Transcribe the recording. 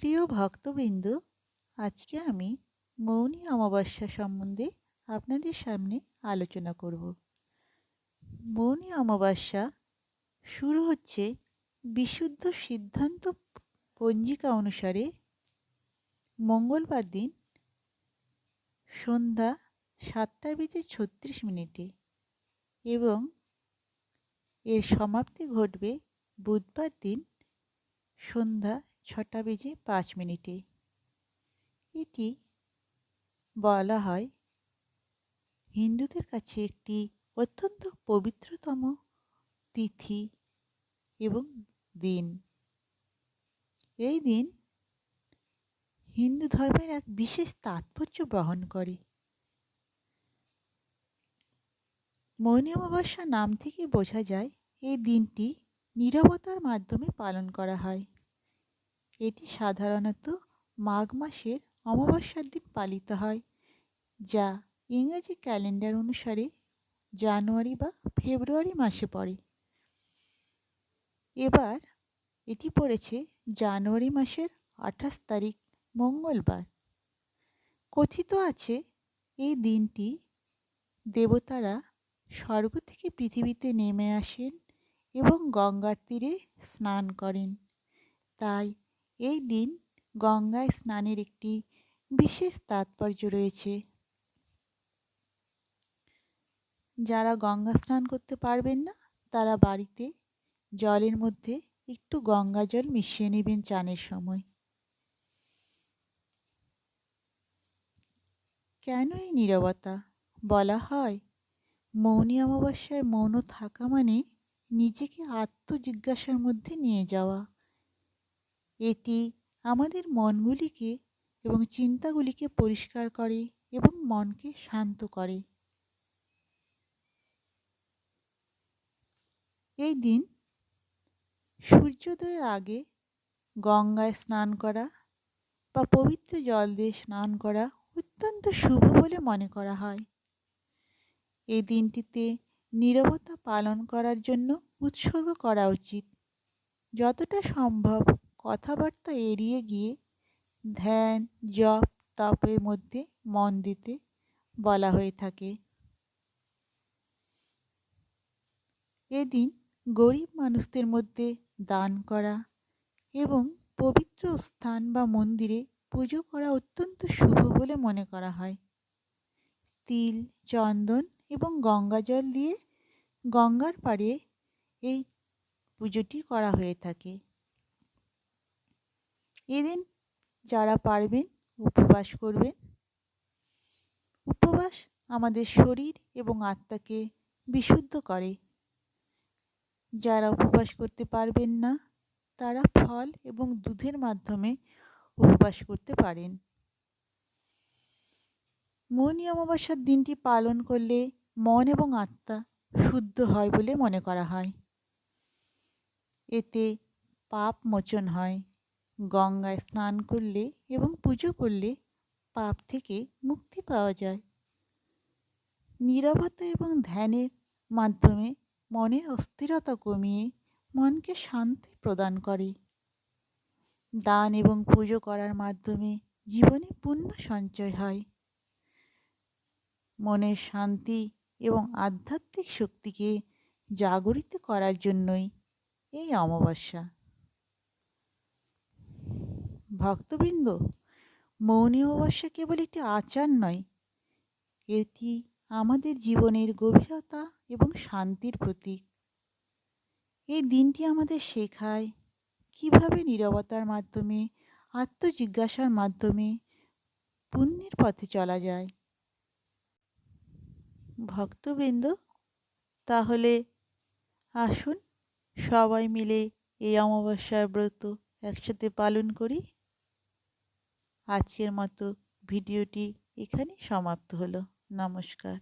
প্রিয় ভক্তবৃন্দ, আজকে আমি মৌনী অমাবস্যা সম্বন্ধে আপনাদের সামনে আলোচনা করব। মৌনী অমাবস্যা শুরু হচ্ছে বিশুদ্ধ সিদ্ধান্ত পঞ্জিকা অনুসারে মঙ্গলবার দিন সন্ধ্যা সাতটা বেজে ছত্রিশ মিনিটে এবং এর সমাপ্তি ঘটবে বুধবার দিন সন্ধ্যা ছটা বেজে পাঁচ মিনিটে। এটি বলা হয় হিন্দুদের কাছে একটি অত্যন্ত পবিত্রতম তিথি এবং দিন। এই দিন হিন্দু ধর্মের এক বিশেষ তাৎপর্য বহন করে। মৌনী অমাবস্যা নাম থেকে বোঝা যায়, এই দিনটি নীরবতার মাধ্যমে পালন করা হয়। এটি সাধারণত মাঘ মাসের অমাবস্যার দিন পালিত হয়, যা ইংরেজি ক্যালেন্ডার অনুসারে জানুয়ারি বা ফেব্রুয়ারি মাসে পড়ে। এবার এটি পড়েছে জানুয়ারি মাসের আঠাশ তারিখ, মঙ্গলবার। কথিত আছে, এই দিনটি দেবতারা স্বর্গ থেকে পৃথিবীতে নেমে আসেন এবং গঙ্গার তীরে স্নান করেন। তাই এই দিন গঙ্গায় স্নানের একটি বিশেষ তাৎপর্য রয়েছে। যারা গঙ্গা স্নান করতে পারবেন না, তারা বাড়িতে জলের মধ্যে একটু গঙ্গা জল মিশিয়ে নেবেন চানের সময়। কেন এই নীরবতা? বলা হয়, মৌনী অমাবস্যায় মৌন থাকা মানে নিজেকে আত্মজিজ্ঞাসার মধ্যে নিয়ে যাওয়া। এটি আমাদের মনগুলিকে এবং চিন্তাগুলিকে পরিষ্কার করে এবং মনকে শান্ত করে। এই দিন সূর্যোদয়ের আগে গঙ্গায় স্নান করা বা পবিত্র জল দিয়ে স্নান করা অত্যন্ত শুভ বলে মনে করা হয়। এই দিনটিতে নীরবতা পালন করার জন্য উৎসর্গ করা উচিত। যতটা সম্ভব কথাবার্তা এড়িয়ে গিয়ে ধ্যান, জপ, তপের মধ্যে মন দিতে বলা হয়ে থাকে। এদিন গরিব মানুষদের মধ্যে দান করা এবং পবিত্র স্থান বা মন্দিরে পুজো করা অত্যন্ত শুভ বলে মনে করা হয়। তিল, চন্দন এবং গঙ্গা জল দিয়ে গঙ্গার পাড়ে এই পুজোটি করা হয়ে থাকে। এদিন যারা পারবেন উপবাস করবেন। উপবাস আমাদের শরীর এবং আত্মাকে বিশুদ্ধ করে। যারা উপবাস করতে পারবেন না, তারা ফল এবং দুধের মাধ্যমে উপবাস করতে পারেন। মৌনী অমাবস্যার দিনটি পালন করলে মন এবং আত্মা শুদ্ধ হয় বলে মনে করা হয়। এতে পাপ মোচন হয়। গঙ্গায় স্নান করলে এবং পুজো করলে পাপ থেকে মুক্তি পাওয়া যায়। নীরবতা এবং ধ্যানের মাধ্যমে মনের অস্থিরতা কমিয়ে মনকে শান্তি প্রদান করে। দান এবং পুজো করার মাধ্যমে জীবনে পুণ্য সঞ্চয় হয়। মনের শান্তি এবং আধ্যাত্মিক শক্তিকে জাগরিত করার জন্যই এই অমাবস্যা। ভক্তবৃন্দ, মৌনী অমাবস্যা কেবল একটি আচার নয়, এটি আমাদের জীবনের গভীরতা এবং শান্তির প্রতীক। এই দিনটি আমাদের শেখায় কীভাবে নিরবতার মাধ্যমে, আত্মজিজ্ঞাসার মাধ্যমে পুণ্যের পথে চলা যায়। ভক্তবৃন্দ, তাহলে আসুন সবাই মিলে এই অমাবস্যার ব্রত একসাথে পালন করি। আজকের মতো ভিডিওটি এখানেই সমাপ্ত হলো। নমস্কার।